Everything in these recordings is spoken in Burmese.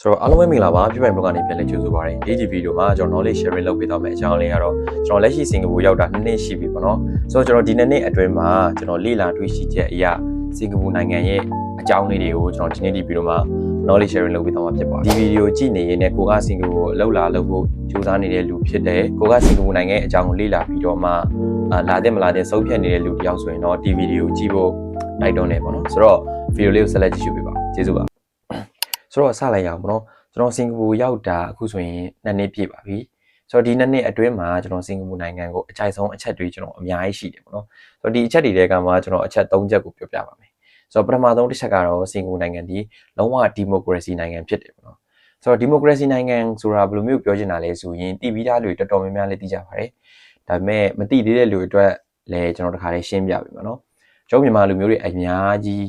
ဆိုတော့အားလုံးပဲမင်္ဂလာပါပြပိုင်ဘက်ကနေပြန်လည်ကြိုဆိုပါရစေဒီဒီဗီဒီယိုမှာကျွန်တော် knowledge sharing လုပ်ပေးသွားမယ့်အကြောင်းလေးကတော့ကျွန်တော်လက်ရှိစင်ကာပူရောက်တာနှစ်နှစ်ရှိပြီပေါ့နော်ဆိုတော့ကျွန်တော်ဒီနှစ်နှစ်အတွင်းမှာကျွန်တော်လေ့လာတွေ့ရှိချက်အရာစင်ကာပူနိုင်ငံရဲ့အကြောင်းလေးတွေကိုကျွန်တော်ဒီနေ့ဒီဗီဒီယိုမှာ knowledge sharing လုပ်ပေးသွားမှာဖြစ်ပါတယ်ဒီဗီဒီယိုကြည့်နေရင်လည်းကိုကစင်ကာပူကိုအလုပ်လာလုပ်ဖို့ကြိုးစားနေတဲ့လူဖြစ်တယ်ကိုကစင်ကာပူနိုင်ငံရဲ့အကြောင်းကိုလေ့လာပြီးတော့မှအာလာတဲ့မလာတဲ့စုပ်ဖြတ်နေတဲ့လူတယောက်ဆိုရင်တော့ဒီဗီဒီယိုကြည့်ဖို့တိုက်တွန်းနေပေါ့နော်ဆိုတော့ဗီဒီယိုလေးကိုဆက်လက်ကြည့်ရှုပေးပါကျေးဇူးပါ ဆိုတော့စလိုက်ရအောင်ပေါ့နော်ကျွန်တော်စင်ကာပူရောက်တာအခုဆိုရင်နှစ်နှစ်ပြည့်ပါပြီဆိုတော့ဒီနှစ်နှစ်အတွင်းမှာကျွန်တော်စင်ကာပူနိုင်ငံကိုအကြိုက်ဆုံးအချက်တွေကျွန်တော်အများကြီးရှိတယ်ပေါ့နော်ဆိုတော့ဒီအချက်တွေတဲကမှကျွန်တော်အချက်၃ချက်ကိုပြောပြပါမယ်ဆိုတော့ပထမဆုံးတစ်ချက်ကတော့စင်ကာပူနိုင်ငံဒီလုံးဝဒီမိုကရေစီနိုင်ငံဖြစ်တယ်ပေါ့နော်ဆိုတော့ဒီမိုကရေစီနိုင်ငံဆိုတာဘယ်လိုမျိုးပြောချင်တာလဲဆိုရင်တည်ပြီးသားလူတွေတော်တော်များများလည်းသိကြပါတယ်ဒါပေမဲ့မသိသေးတဲ့လူတွေအတွက်လည်းကျွန်တော်တခါလေးရှင်းပြပေးပါနော်ကျွန်တော်မြန်မာလူမျိုးတွေအများကြီး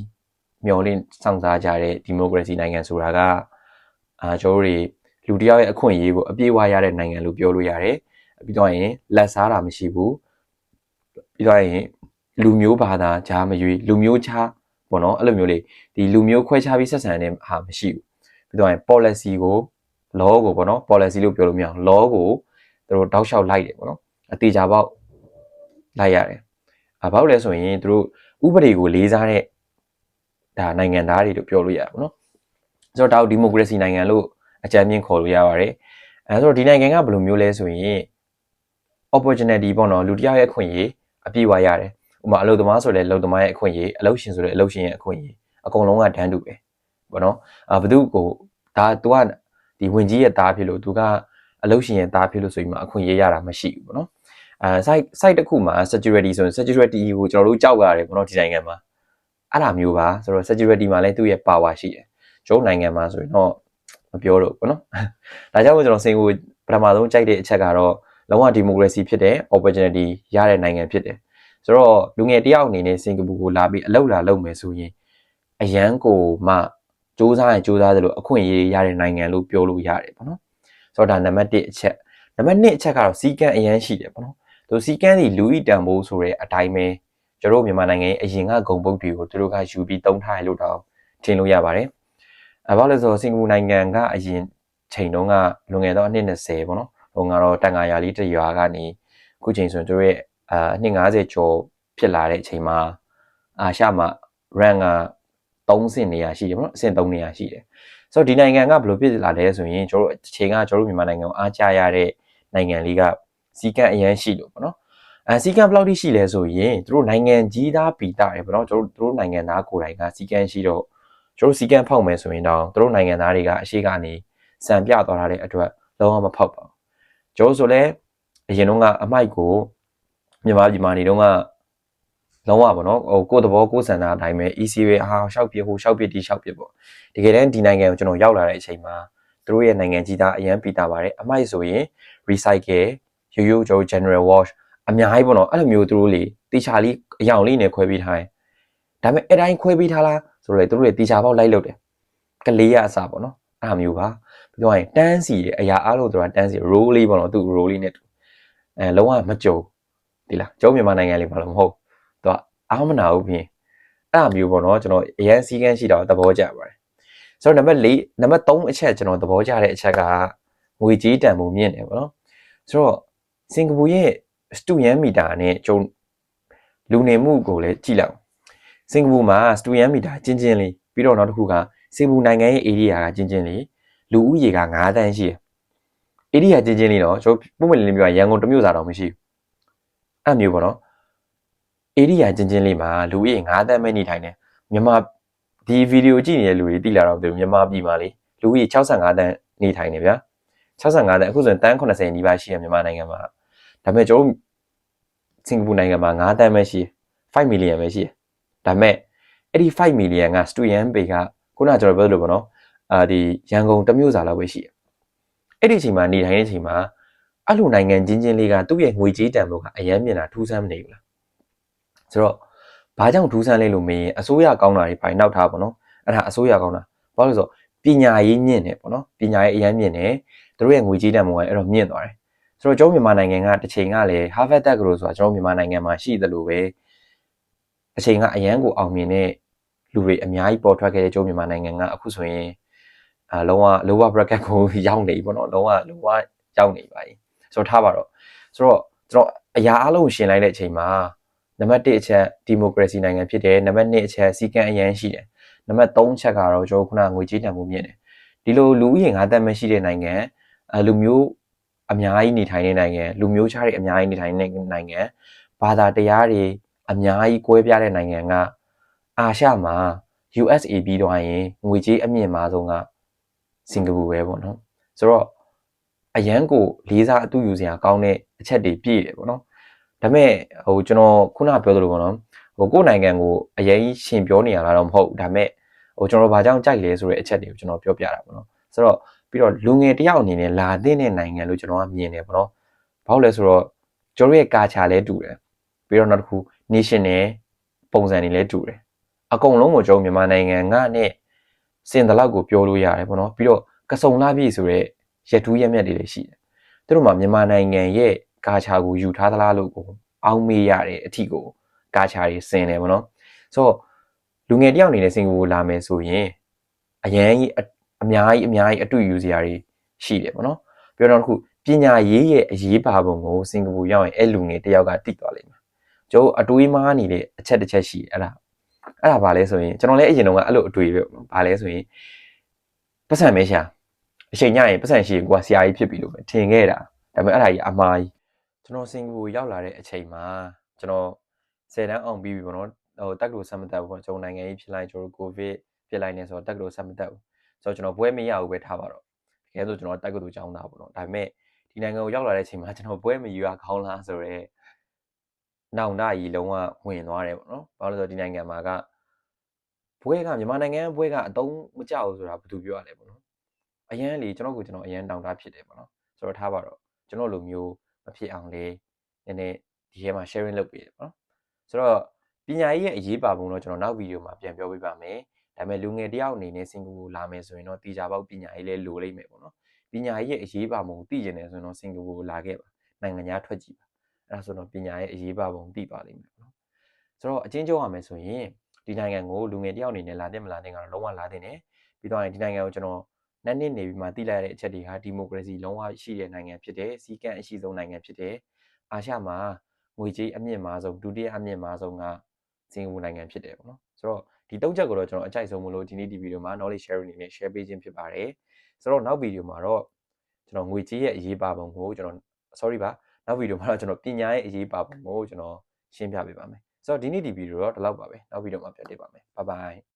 မျှော်လင့်စောင့်စားကြတဲ့ဒီမိုကရေစီနိုင်ငံဆိုတာကအာကျွန်တော်တို့တွေလူတစ်ယောက်ရဲ့အခွင့်အရေးကိုအပြည့်အဝရတဲ့နိုင်ငံလို့ပြောလို့ရတယ်ပြီးတော့ရင်လက်စားတာမရှိဘူးပြီးတော့ရင်လူမျိုးဘာသာကြားမရွေးလူမျိုးခြားပေါ့နော်အဲ့လိုမျိုးလေးဒီလူမျိုးခွဲခြားပြီးဆက်ဆံတဲ့ဟာမရှိဘူးပြီးတော့ရင် policy ကို law ကိုပေါ့နော် policy လို့ပြောလို့မရအောင် law ကိုသူတို့တောက်လျှောက်လိုက်တယ်ပေါ့နော်အတေချာပေါက်လိုက်ရတယ်အဘောက်လဲဆိုရင်သူတို့ဥပဒေကိုလေးစားတဲ့ ဒါနိုင်ငံသားတွေလို့ပြောလို့ရတယ်ပေါ့နော်ဆိုတော့ဒါဒီမိုကရေစီနိုင်ငံလို့အကြမ်းမြင့်ခေါ်လို့ရပါတယ်အဲဆိုတော့ဒီနိုင်ငံကဘယ်လိုမျိုးလဲဆိုရင် opportunity ပေါ့နော်လူတစ်ယောက်ရဲ့အခွင့်အရေးအပြည့်အဝရတယ်ဥပမာအလုပ်သမားဆိုလည်းအလုပ်သမားရဲ့အခွင့်အရေးအလုပ်ရှင်ဆိုလည်းအလုပ်ရှင်ရဲ့အခွင့်အရေးအကုန်လုံးကတန်းတူပဲပေါ့နော်အာဘယ်သူကိုဒါ तू ကဒီဝင်ကြီးရဲ့သားဖြစ်လို့ तू ကအလုပ်ရှင်ရဲ့သားဖြစ်လို့ဆိုပြီးမှအခွင့်အရေးရတာမရှိဘူးပေါ့နော်အဲ site site တစ်ခုမှာ security ဆိုရင် security ကိုကျွန်တော်တို့ကြောက်ရတယ်ပေါ့နော်ဒီနိုင်ငံမှာ အဲ့လိုမျိုးပါဆိုတော့ security မှာလည်းသူ့ရဲ့ power ရှိတယ်ကျွန်တော်နိုင်ငံမှာဆိုရင်တော့မပြောတော့ဘူးเนาะဒါကြောင့်မို့ကျွန်တော်စင်ကိုပထမဆုံးကြိုက်တဲ့အချက်ကတော့လုံးဝဒီမိုကရေစီဖြစ်တဲ့ opportunity ရတဲ့နိုင်ငံဖြစ်တယ်ဆိုတော့လူငယ်တယောက်အနေနဲ့စင်ကာပူကိုလာပြီးအလုပ်လာလုပ်မယ်ဆိုရင်အရန်ကိုမှစူးစမ်းရင်စူးစမ်းသလိုအခွင့်အရေးရတဲ့နိုင်ငံလို့ပြောလို့ရတယ်ပေါ့နော်ဆိုတော့ဒါနံပါတ်1အချက်နံပါတ်2အချက်ကတော့စီကံအရန်ရှိတယ်ပေါ့နော်သူစီကံဒီလူဤတန်ဖိုးဆိုတဲ့အတိုင်းပဲ ကျတို့မြန်မာနိုင်ငံရဲ့အရင်ကဂုံပုတ်တွေကိုသူတို့ကယူပြီးတုံးထားရလို့တော့ထင်လို့ရပါတယ်အဲဘာလို့လဲဆိုတော့စင်ကာပူနိုင်ငံကအရင်ချိန်တုန်းကလွန်ခဲ့သောအနှစ်20ပေါ့နော်ဟိုကတော့တန်ငါရာလေးတရွာကနေအခုချိန်ဆိုရင်တို့ရဲ့အာအနှစ်90ကျော်ဖြစ်လာတဲ့အချိန်မှာအာရှမှာ rank က3ဆင့်နေရာရှိတယ်ပေါ့နော်အဆင့်3နေရာရှိတယ်ဆိုတော့ဒီနိုင်ငံကဘယ်လိုဖြစ်လာလဲဆိုရင်ကျွန်တော်တို့အချိန်ကကျွန်တော်တို့မြန်မာနိုင်ငံကိုအားကြရတဲ့နိုင်ငံလေးကစီကံအရန်ရှိလို့ပေါ့နော် အဲစီကံဘယ်လောက်ထိရှိလဲဆိုရင်တို့နိုင်ငံကြီးသားပီတာရယ်ပေါ့နော်တို့တို့နိုင်ငံသားကိုယ်တိုင်ကစီကံရှိတော့ကျွန်တော်စီကံဖောက်မယ်ဆိုရင်တော့တို့နိုင်ငံသားတွေကအရှိကနေစံပြသွားတာတဲ့အတွက်လုံးဝမဖောက်ပါဘူးကျွန်တော်ဆိုလဲအရင်တော့ကအမိုက်ကိုမြန်မာပြည်မှာနေတော့ကလုံးဝပေါ့နော်ဟိုကိုယ်တဘောကိုယ်စံတာအတိုင်းပဲ EC ပဲအာရှောက်ပြဟိုရှောက်ပြဒီရှောက်ပြပေါ့တကယ်တမ်းဒီနိုင်ငံကိုကျွန်တော်ရောက်လာတဲ့အချိန်မှာတို့ရဲ့နိုင်ငံကြီးသားအရန်ပီတာပါတယ်အမိုက်ဆိုရင် recycle ရိုးရိုးကျွန်တော် general wash အများကြီးပေါ့နော်အဲ့လိုမျိုးသူတို့လေတေချာလေးအယောင်လေးနဲ့ခွဲပေးထားတယ်ဒါပေမဲ့အဲ့တိုင်းခွဲပေးထားလားဆိုတော့လေသူတို့လေတေချာပေါက်လိုက်လုပ်တယ်ကလေးရအစားပေါ့နော်အဲ့လိုမျိုးပါပြီးတော့ရင်တန်းစီတဲ့အရာအားလုံးသူကတန်းစီ roll လေးပေါ့နော်သူ roll လေးနဲ့အဲလုံးဝမကြုံဒီလားကျုံမြန်မာနိုင်ငံလေးဘာလို့မဟုတ်သူကအားမနာဘူးပြင်အဲ့လိုမျိုးပေါ့နော်ကျွန်တော်အရန်စီကန်းရှိတော့သဘောကျပါတယ်ဆိုတော့နံပါတ်၄နံပါတ်3အချက်ကျွန်တော်သဘောကျတဲ့အချက်ကငွေကြေးတန်ဖိုးမြင့်တယ်ပေါ့နော်ဆိုတော့စင်ကာပူရဲ့ စတူယန်မီတာနဲ့ကျုံလူနေမှုကိုလည်းကြည့်လိုက်စင်ကာပူမှာစတူယန်မီတာကျင်းချင်းလေးပြီးတော့နောက်တစ်ခုကစင်ကာပူနိုင်ငံရဲ့ area ကကျင်းချင်းလေးလူဦးရေက9တန်းရှိတယ်။ area ကျင်းချင်းလေးတော့ကျွန်တော်ပုံမှန်လေးလေးပြောရရန်ကုန်တစ်မြို့စာတော့မရှိဘူး။အဲ့မျိုးပေါ့နော်။ area ကျင်းချင်းလေးမှာလူဦးရေ9တန်းပဲနေထိုင်တယ်။မြန်မာဒီဗီဒီယိုကြည့်နေတဲ့လူတွေသိလာတော့သူမြန်မာပြည်မှာလေလူဦးရေ65တန်းနေထိုင်နေဗျာ။65တန်းအခုဆိုရင်တန်း80နီးပါးရှိရမြန်မာနိုင်ငံမှာဒါပေမဲ့ကျွန်တော် စင်ကာပူနိုင်ငံမှာ9တန်းပဲရှိ5 million ပဲရှိတယ်။ဒါပေမဲ့အဲ့ဒီ5 million က student pay ကခုနကျွန်တော်ပြောလို့ပေါ့နော်အာဒီရန်ကုန်တမျိုးစာလောက်ပဲရှိတယ်အဲ့ဒီအချိန်မှာနေထိုင်တဲ့အချိန်မှာအဲ့လိုနိုင်ငံချင်းချင်းလေးကသူ့ရဲ့ငွေကြေးတန်ဖိုးကအရန်မြင်တာထူးဆန်းမနေဘူးလားဆိုတော့ဘာကြောင့်ထူးဆန်းလဲလို့မေးရင်အစိုးရကောင်းတာတွေပိုင်နောက်ထားပါတော့အဲ့ဒါအစိုးရကောင်းတာဘာလို့လဲဆိုတော့ပညာရေးမြင့်တယ်ပေါ့နော်ပညာရေးအရန်မြင့်တယ်သူတို့ရဲ့ငွေကြေးတန်ဖိုးကအဲ့တော့မြင့်သွားတယ် ဆိုတော့ကျွန်တော်မြန်မာနိုင်ငံကတစ်ချိန်ကလည်း Harvard Tech လို့ဆိုတာကျွန်တော်မြန်မာနိုင်ငံမှာရှိတယ်လို့ပဲအချိန်ကအရန်ကိုအောင်မြင်တဲ့လူတွေအများကြီးပေါ်ထွက်ခဲ့တဲ့ကျုံမြန်မာနိုင်ငံကအခုဆိုရင်အအာလုံးဝ lower bracket ကိုရောက်နေပြီပေါ့နော်လုံးဝလုံးဝရောက်နေပါပြီဆိုတော့ထားပါတော့ဆိုတော့ကျွန်တော်အရာအလုံးရှင်လိုက်တဲ့အချိန်မှာနံပါတ်1အချက်ဒီမိုကရေစီနိုင်ငံဖြစ်တယ်နံပါတ်2အချက်စီကံအရန်ရှိတယ်နံပါတ်3အချက်ကတော့ကျွန်တော်ခုနငွေကြေးတန်ဖိုးမြင့်တယ်ဒီလိုလူဦးရေ9တက်မရှိတဲ့နိုင်ငံအလူမျိုး အများကြီးနေထိုင်တဲ့နိုင်ငံလူမျိုးခြားတွေအများကြီးနေထိုင်တဲ့နိုင်ငံဘာသာတရားတွေအများကြီးကွဲပြားတဲ့နိုင်ငံကအာရှမှာ USA ပြီးတော့ရင်ငွေကြေးအမြင့်မားဆုံးကစင်ကာပူပဲပေါ့နော်ဆိုတော့အရန်ကိုလေးစားအတူယူစရာကောင်းတဲ့အချက်တွေပြည့်တယ်ပေါ့နော်ဒါပေမဲ့ဟိုကျွန်တော်ခုနပြောသလိုပေါ့နော်ဟိုကိုယ့်နိုင်ငံကိုအရင်ရှင်ပြောနေရတာတော့မဟုတ်ဒါပေမဲ့ဟိုကျွန်တော်ဘာကြောင့်ကြိုက်လဲဆိုတဲ့အချက်တွေကိုကျွန်တော်ပြောပြတာပေါ့နော်ဆိုတော့ ပြီးတော့လူငယ်တယောက်အနေနဲ့လာတဲ့နိုင်ငံလို့ကျွန်တော်ကမြင်တယ်ပေါ့နော်ဘာလို့လဲဆိုတော့ကျွန်တော်ရဲ့ကာချာလဲတူတယ်ပြီးတော့နောက်တစ်ခု nation နဲ့ပုံစံတွေလည်းတူတယ်အကုန်လုံးကိုကျွန်တော်မြန်မာနိုင်ငံကနဲ့စင်တလောက်ကိုပြောလို့ရတယ်ပေါ့နော်ပြီးတော့ကစုံလာပြီဆိုတော့ရထူးရက်မြက်တွေလည်းရှိတယ်သူတို့မှာမြန်မာနိုင်ငံရဲ့ကာချာကိုယူထားသလားလို့ကိုအောင်းမေးရတဲ့အထီကိုကာချာတွေစင်တယ်ပေါ့နော်ဆိုတော့လူငယ်တယောက်အနေနဲ့စင်ကာပူလာမယ်ဆိုရင်အရန်ကြီး အများကြီးအများကြီးအတူယူစရာတွေရှိတယ်ပေါ့နော်ပြောတော့တစ်ခုပညာရေးရဲ့အရေးပါပုံကိုစင်ကာပူရောက်ရင်အဲ့လူငယ်တယောက်ကသိသွားလိမ့်မယ်ကျိုးအတွေးမားနေတဲ့အချက်တစ်ချက်ရှိအဲ့ဒါအဲ့ဒါဘာလဲဆိုရင်ကျွန်တော်လည်းအရင်တော့ကအဲ့လိုအတွေးပဲဘာလဲဆိုရင်ပတ်စံမဲရှာအချိန်ညရင်ပတ်စံရှိရင်ကိုကဆရာကြီးဖြစ်ပြီလို့ပဲထင်ခဲ့တာဒါပေမဲ့အဲ့ဒါကြီးအမှားကြီးကျွန်တော်စင်ကာပူရောက်လာတဲ့အချိန်မှာကျွန်တော်10တန်းအောင်ပြီးပြီပေါ့နော်ဟိုတက်ကလို့ဆက်မတက်ဘူးပေါ့ကျွန်တော်နိုင်ငံရေးဖြစ်လိုက်ကျွန်တော်ကိုဗစ်ဖြစ်လိုက်နေဆိုတော့တက်ကလို့ဆက်မတက်ဘူး ဆိုတော့ကျွန်တော်ဘွဲမရဘူးပဲထားပါတော့တကယ်ဆိုကျွန်တော်တက်ကလို့ကျောင်းသားပေါ့နော်ဒါပေမဲ့ဒီနိုင်ငံကိုရောက်လာတဲ့အချိန်မှာကျွန်တော်ဘွဲမယူရခေါင်းလားဆိုတော့နောင်တကြီးလုံးဝဝင်သွားတယ်ပေါ့နော်ဘာလို့လဲဆိုတော့ဒီနိုင်ငံမှာကဘွဲကမြန်မာနိုင်ငံဘွဲကအတုံးမကြောက်ဘူးဆိုတာဘယ်သူပြောရလဲပေါ့နော်အရန်လေကျွန်တော်ကကျွန်တော်အရန်တောင်တဖြစ်တယ်ပေါ့နော်ဆိုတော့ထားပါတော့ကျွန်တော်လိုမျိုးမဖြစ်အောင်လေနည်းနည်းဒီထဲမှာ sharing လုပ်ပေးတယ်ပေါ့နော်ဆိုတော့ပညာရေးရဲ့အရေးပါပုံတော့ကျွန်တော်နောက်ဗီဒီယိုမှာပြန်ပြောပြပါမယ် ဒါပေမဲ့လူငယ်တယောက်အနေနဲ့စင်ကာပူလာမယ်ဆိုရင်တော့တေချာပေါက်ပညာရေးလဲလိုလိမ့်မယ်ပေါ့နော်ပညာရေးရဲ့အရေးပါပုံသိကျင်တယ်ဆိုရင်တော့စင်ကာပူလာခဲ့ပါနိုင်ငံခြားထွက်ကြည့်ပါအဲ့ဒါဆိုတော့ပညာရဲ့အရေးပါပုံသိပါလိမ့်မယ်ပေါ့နော်ဆိုတော့အချင်းချင်းရမယ်ဆိုရင်ဒီနိုင်ငံကိုလူငယ်တယောက်အနေနဲ့လာတဲ့မလာတဲ့ကတော့လုံးဝလာတဲ့နေပြီးတော့ရင်ဒီနိုင်ငံကိုကျွန်တော်နှစ်နှစ်နေပြီးမှသိလိုက်ရတဲ့အချက်တွေဟာဒီမိုကရေစီလုံးဝရှိတဲ့နိုင်ငံဖြစ်တယ်စီကံအရှိဆုံးနိုင်ငံဖြစ်တယ်အာရှမှာငွေကြေးအမြင့်မားဆုံးဒုတိယအမြင့်မားဆုံးကစင်ကာပူနိုင်ငံဖြစ်တယ်ပေါ့နော်ဆိုတော့ ဒီတုံးချက်ကိုတော့ကျွန်တော်အကြိုက်ဆုံးမလို့ဒီနေ့ဒီဗီဒီယိုမှာ knowledge sharing အနေနဲ့ share ပေးခြင်းဖြစ်ပါတယ်ဆိုတော့နောက်ဗီဒီယိုမှာတော့ကျွန်တော်ငွေကြေးရဲ့အရေးပါပုံကိုကျွန်တော် sorry ပါနောက်ဗီဒီယိုမှာတော့ကျွန်တော်ပညာရဲ့အရေးပါပုံကိုကျွန်တော်ရှင်းပြပေးပါမယ်ဆိုတော့ဒီနေ့ဒီဗီဒီယိုတော့ဒီလောက်ပါပဲနောက်ဗီဒီယိုမှာပြန်တွေ့ပါမယ် bye bye